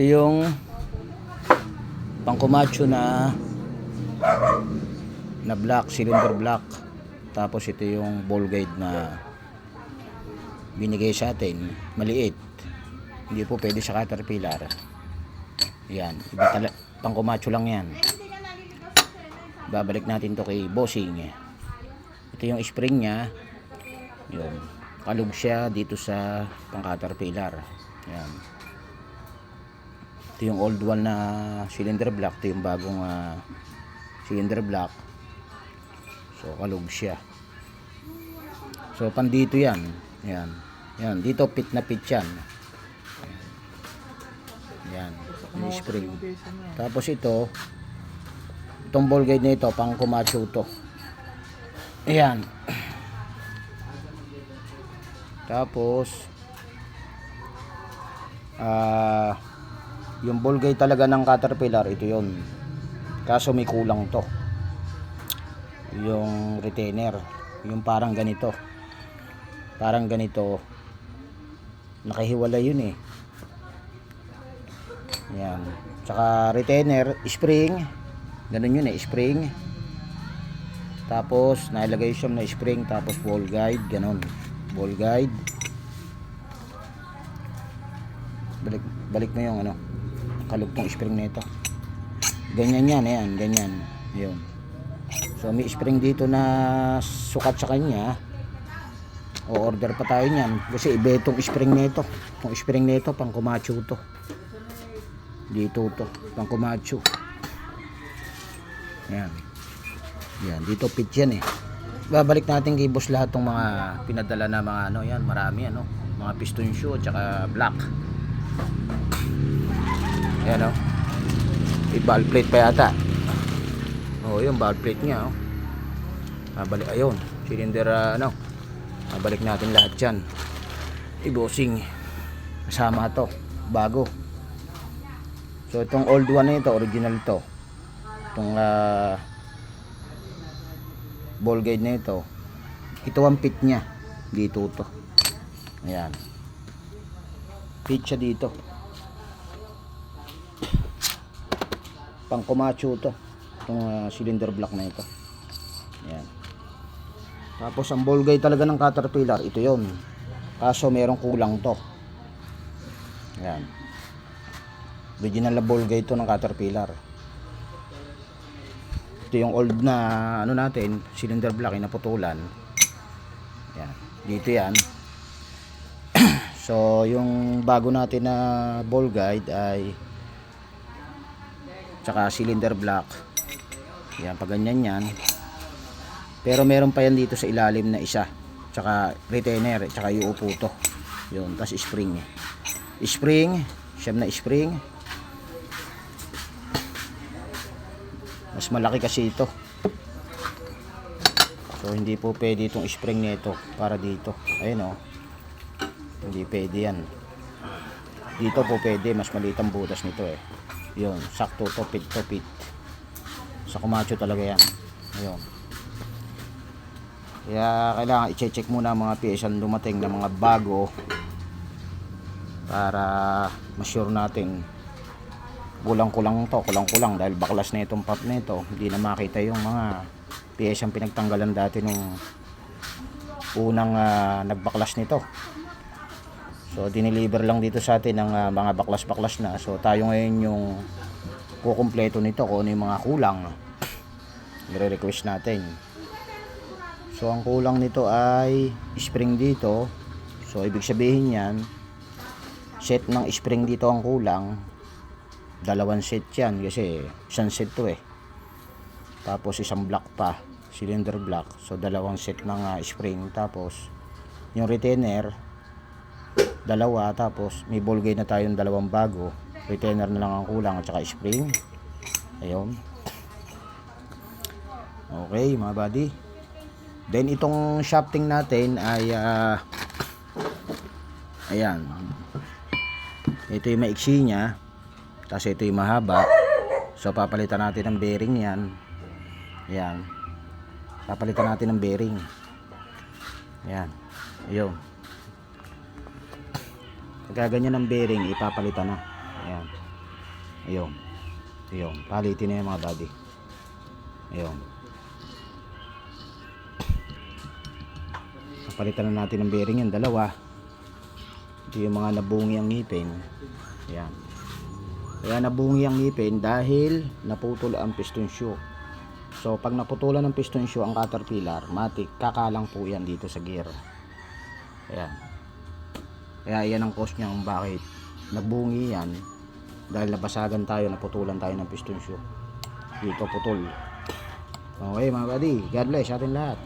Ito yung pangkumacho na na black, cylinder black. Tapos ito yung ball guide na binigay sa atin, maliit. Hindi po pwede sa caterpillar. Yan, iba tala, pangkumacho lang yan. Babalik natin to kay bossing. Ito yung spring niya. Yun. Kalug siya dito sa pang caterpillar. Yan. Ito yung old one na cylinder block. Ito yung bagong ah, cylinder block. So, kalug siya. So, pandito yan. Yan. Yan. Dito, pit na pit yan. Yan. Yung spring. Tapos ito, itong ball guide na ito, pang kumacho to. Ayan. Tapos, ah, yung ball guide talaga ng caterpillar, ito yon Kaso may kulang to. Yung retainer, yung parang ganito. Parang ganito. Nakahiwalay yun eh. Yan. Tsaka retainer, spring. Ganun yun eh, spring. Tapos, nailagay siya na spring. Tapos, ball guide. Ganun. Ball guide. Balik, balik mo yung ano. Kalugtong spring na ito. Ganyan yan. Ayan, ganyan. Yun. So, may spring dito na sukat sa kanya. O order pa tayo niyan. Kasi iba itong spring nito. Itong spring nito, pang kumacho to. Dito to, pang kumacho. Yan. Yan, dito pit yan eh. Babalik natin kay boss lahat ng mga pinadala na mga ano yan, marami ano. Mga piston shoe at saka black. Yan oh. May valve plate pa yata. Oh, yung valve plate niya oh. Babalik ayun. Cylinder ah, ano. Babalik natin lahat yan. I-bossing. Kasama to. Bago. So itong old one na ito, original to. Itong ah, ball guide na ito. Ito ang pit niya. Dito to. Ayan. Pit siya dito. Pang kumacho to. Itong ah, cylinder block na ito. Ayan. Tapos ang ball guide talaga ng Caterpillar, ito yon. Kaso merong kulang to. Ayan. Original na ball guide to ng Caterpillar. Ito yung old na ano natin, cylinder block yung naputulan. Yan. Dito yan. so, yung bago natin na ball guide ay tsaka cylinder block. Yan, pag ganyan yan. Pero meron pa yan dito sa ilalim na isa. Tsaka retainer, tsaka iuupo to. Yun, tas spring. Spring, siyam na spring. Mas malaki kasi ito. So hindi po pwede itong spring nito para dito. Ayun oh. Hindi pwede yan. Dito po pwede, mas maliit ang butas nito eh. Yun, sakto to pit to pit. Sa kumacho talaga yan. Ayun. Kaya kailangan i-check muna ang mga piyesa na dumating na mga bago para ma-sure natin kulang-kulang to, kulang-kulang dahil baklas na itong part na ito, hindi na makita yung mga piyesang pinagtanggalan dati nung unang ah, nagbaklas nito. So, dineliver lang dito sa atin ng ah, mga baklas-baklas na. So, tayo ngayon yung kukumpleto nito kung ano yung mga kulang. Nire-request natin. So, ang kulang nito ay spring dito. So, ibig sabihin yan, set ng spring dito ang kulang dalawang set yan kasi isang set to eh tapos isang block pa cylinder block so dalawang set ng ah, spring tapos yung retainer dalawa tapos may ball guide na tayong dalawang bago retainer na lang ang kulang at saka spring ayun okay mga buddy then itong shafting natin ay ah, ayan ito yung maiksi niya tapos ito yung mahaba. So papalitan natin ng bearing yan. Yan. Papalitan natin ng bearing. Yan. Ayun. Pagka ganyan ang bearing, ipapalitan na. Ayan. Ayun. Ayun. Palitin na yan mga daddy. Ayun. Kapalitan na natin ng bearing yan, dalawa. Ito yung mga nabungi ang ngipin. Ayan. Kaya nabungi ang ngipin dahil naputol ang piston shoe. So pag naputulan ng piston shoe ang caterpillar, matik kakalang po yan dito sa gear. Ayan. Kaya yan ang cause niya kung bakit nabungi yan dahil nabasagan tayo, naputulan tayo ng piston shoe. Dito putol. Okay mga buddy, God bless atin lahat.